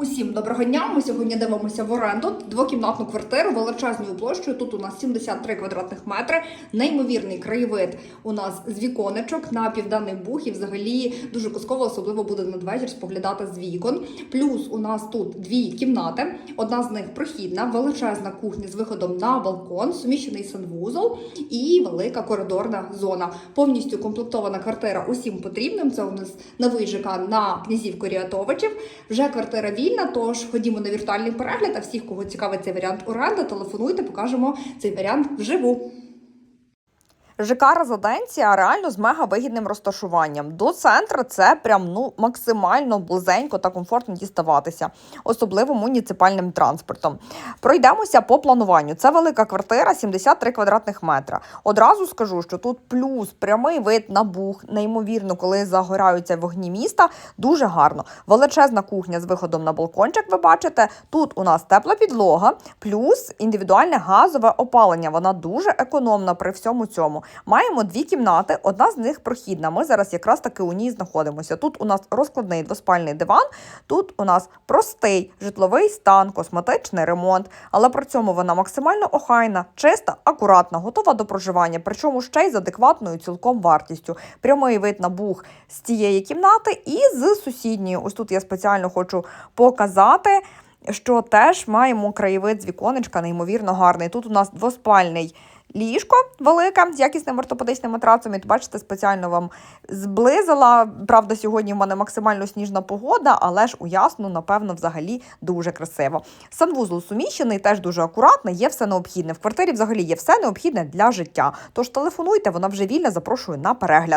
Усім доброго дня. Ми сьогодні дивимося в оренду двокімнатну квартиру величезною площею. Тут у нас 73 квадратних метри. Неймовірний краєвид у нас з віконечок на південний буг і взагалі дуже казково, особливо буде надвечір споглядати з вікон. Плюс у нас тут дві кімнати. Одна з них прохідна, величезна кухня з виходом на балкон, суміщений санвузол і велика коридорна зона. Повністю комплектована квартира усім потрібним. Це у нас новий ЖК на князів Коріатовичів. Вже квартира вільна, тож ходімо на віртуальний перегляд. А всіх, кого цікавить цей варіант оренди, телефонуйте, покажемо цей варіант вживу. ЖК Резиденція реально з мега вигідним розташуванням. До центру це прям ну максимально близенько та комфортно діставатися, особливо муніципальним транспортом. Пройдемося по плануванню. Це велика квартира, 73 квадратних метра. Одразу скажу, що тут плюс прямий вид на бух, неймовірно, коли загораються вогні міста. Дуже гарно. Величезна кухня з виходом на балкончик. Ви бачите, тут у нас тепла підлога, плюс індивідуальне газове опалення. Вона дуже економна при всьому цьому. Маємо дві кімнати, одна з них прохідна. Ми зараз якраз таки у ній знаходимося. Тут у нас розкладний двоспальний диван, тут у нас простий житловий стан, косметичний ремонт, але при цьому вона максимально охайна, чиста, акуратна, готова до проживання, причому ще й з адекватною цілком вартістю. Прямий вид на бух з цієї кімнати і з сусідньої. Ось тут я спеціально хочу показати. Що теж маємо краєвид з віконечка, неймовірно гарний. Тут у нас двоспальний ліжко велике з якісним ортопедичним матрацом. І бачите, спеціально вам зблизила. Правда, сьогодні в мене максимально сніжна погода, але ж у ясну, напевно, взагалі дуже красиво. Санвузол суміщений, теж дуже акуратний, є все необхідне. В квартирі взагалі є все необхідне для життя. Тож телефонуйте, вона вже вільна, запрошую на перегляд.